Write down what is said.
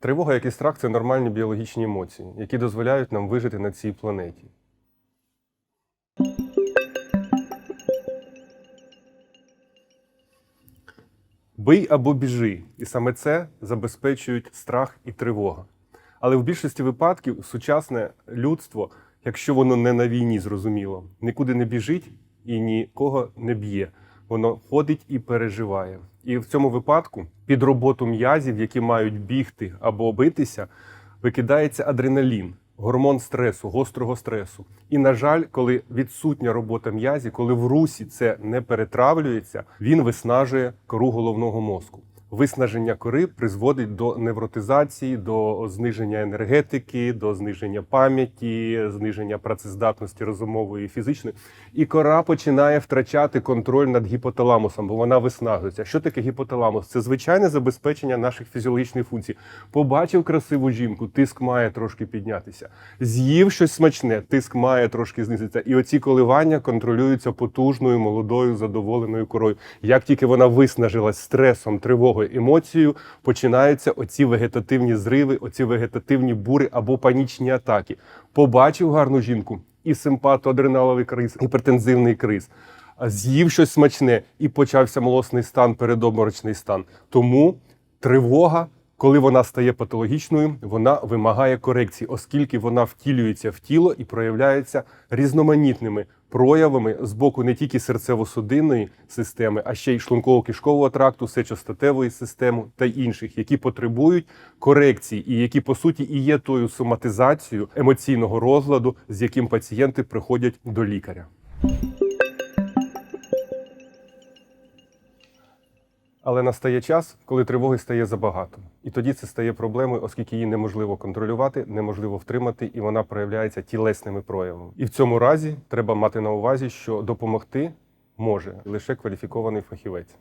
Тривога, як і страх це нормальні біологічні емоції, які дозволяють нам вижити на цій планеті. Бий або біжи, і саме це забезпечують страх і тривога. Але в більшості випадків сучасне людство, якщо воно не на війні, зрозуміло, нікуди не біжить і нікого не б'є. Воно ходить і переживає. І в цьому випадку під роботу м'язів, які мають бігти або битися, викидається адреналін, гормон стресу, гострого стресу. І, на жаль, коли відсутня робота м'язів, коли в русі це не перетравлюється, він виснажує кору головного мозку. Виснаження кори призводить до невротизації, до зниження енергетики, до зниження пам'яті, зниження працездатності розумової і фізичної. І кора починає втрачати контроль над гіпоталамусом, бо вона виснажується. Що таке гіпоталамус? Це звичайне забезпечення наших фізіологічних функцій. Побачив красиву жінку, тиск має трошки піднятися. З'їв щось смачне, тиск має трошки знизитися. І оці коливання контролюються потужною, молодою, задоволеною корою. Як тільки вона виснажилась стресом, тривогою, емоцією, починаються оці вегетативні зриви, оці вегетативні бури або панічні атаки. Побачив гарну жінку і симпатоадреналовий криз, і претензивний криз. З'їв щось смачне і почався молосний стан, передоморочний стан. Тому тривога, коли вона стає патологічною, вона вимагає корекції, оскільки вона втілюється в тіло і проявляється різноманітними проявами з боку не тільки серцево-судинної системи, а ще й шлунково-кишкового тракту, сечостатевої системи та інших, які потребують корекції, і які по суті і є тою соматизацією емоційного розладу, з яким пацієнти приходять до лікаря. Але настає час, коли тривоги стає забагато. І тоді це стає проблемою, оскільки її неможливо контролювати, неможливо втримати, і вона проявляється тілесними проявами. І в цьому разі треба мати на увазі, що допомогти може лише кваліфікований фахівець.